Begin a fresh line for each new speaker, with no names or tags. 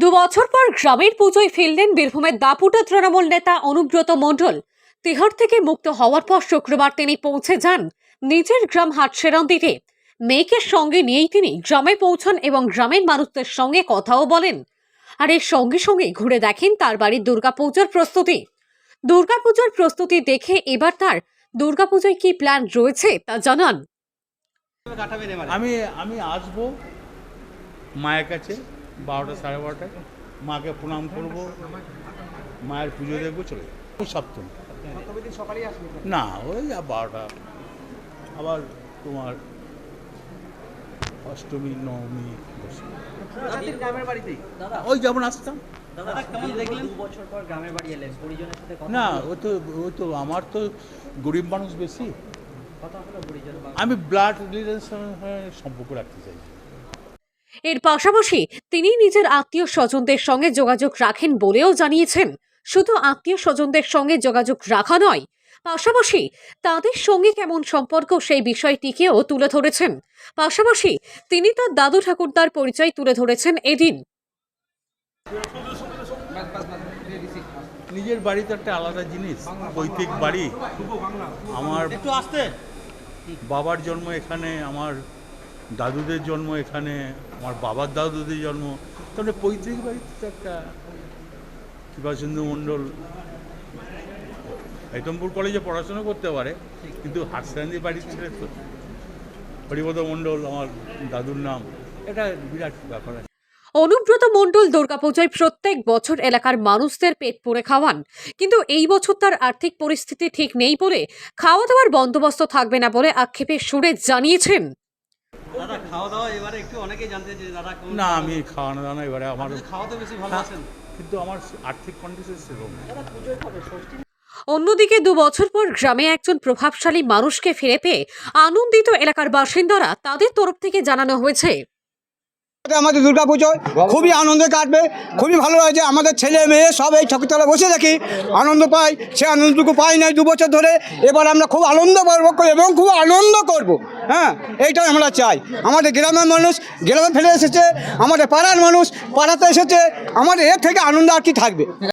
দু বছর পর গ্রামের পুজোয় ফিরলেন বীরভূমের দাপুটা তৃণমূল নেতা অনুব্রত মণ্ডল। তিহার থেকে মুক্ত হওয়ার পর শুক্রবার তিনি পৌঁছে যান নিজের গ্রাম হাটসেরান্দিতে। মেয়েকে সঙ্গে নিয়েই তিনি গ্রামে পৌঁছান এবং গ্রামের মানুষদের সঙ্গে কথাও বলেন। আর এর সঙ্গে সঙ্গে ঘুরে দেখেন তার বাড়ির দুর্গাপূজার প্রস্তুতি। দুর্গাপূজার প্রস্তুতি দেখে এবার তার দুর্গাপূজায় কি প্ল্যান রয়েছে তা জানান।
আমি আমি আসব মায়ের কাছে। বারোটা সাড়ে বারোটায়। মাকে প্রণাম করব মায়ের পুজো দেখব চলে যাব। ওই সপ্তম। না ওই যা বারোটা। আবার তোমার অষ্টমী নবমী
গ্রামের বাড়িতেই?
ওই যেমন আসতাম।
দাদা কেমন দেখলেন? দু বছর পর গ্রামের বাড়ি এলেন? পরিজনের সাথে কথা
না? ওই তো ওই তো আমার তো গরিব মানুষ বেশি। আমি ব্লাড রিলেশনের সম্পর্ক রাখতে চাই।
এর পাশাপাশি তিনি নিজের আত্মীয় স্বজনদের সঙ্গে যোগাযোগ রাখেন বলেও জানিয়েছেন। শুধু আত্মীয় স্বজনদের সঙ্গে যোগাযোগ রাখা নয় পাশাপাশি তাদের সঙ্গে কেমন সম্পর্ক সেই বিষয়টিকেও তুলে ধরেছেন। পাশাপাশি তিনি তার দাদু ঠাকুরদার পরিচয় তুলে ধরেছেন এদিন।
নিজের বাড়ি তো একটা আলাদা জিনিস পৈতৃক বাড়ি। আমার বাবার জন্ম এখানে আমার দাদুদের জন্ম এখানে, আমার বাবার দাদুদের জন্ম তাহলে পৈতৃক বাড়িতে তো একটা কৃপাচন্দ্র মণ্ডল হেতমপুর কলেজে পড়াশোনা করতে পারে, কিন্তু হাটসান্দি বাড়ির ছেলে তো হরিপদ মণ্ডল, আমার দাদুর নাম, এটা বিরাট ব্যাপার আছে।
অনুব্রত মণ্ডল দুর্গাপূজায় প্রত্যেক বছর এলাকার মানুষদের পেট পুড়ে খাওয়ান, কিন্তু এই বছর তার আর্থিক পরিস্থিতি ঠিক নেই বলে খাওয়া দাওয়ার বন্দোবস্ত থাকবে না বলে আক্ষেপে সুরে জানিয়েছেন।
দাদা খাওয়া দাওয়া এবারে একটু অনেকেই জানতে যে দাদা
না আমি খাওয়ানো দাওয়া এবারে আমার
বেশি ভালোবাসেন
কিন্তু আমার আর্থিক কন্ডিশন সেরকম
অন্যদিকে দু বছর পর গ্রামে একজন প্রভাবশালী মানুষকে ফিরে পেয়ে আনন্দিত এলাকার বাসিন্দারা তাদের তরফ থেকে জানানো হয়েছে।
আমাদের দুর্গা পুজোয় খুবই আনন্দে কাটবে। খুবই ভালো লাগছে আমাদের ছেলে মেয়ে সব এই ঠাকুরতলা বসে থাকি আনন্দ পাই সে আনন্দটুকু পাই নাই দু বছর ধরে। এবার আমরা খুব আনন্দ পাবো এবং খুব আনন্দ করব। হ্যাঁ এইটাই আমরা চাই। আমাদের গ্রামের মানুষ গ্রামে ফেলে এসেছে। আমাদের পাড়ার মানুষ পাড়াতে এসেছে। আমাদের এর থেকে আনন্দ আর কি থাকবে?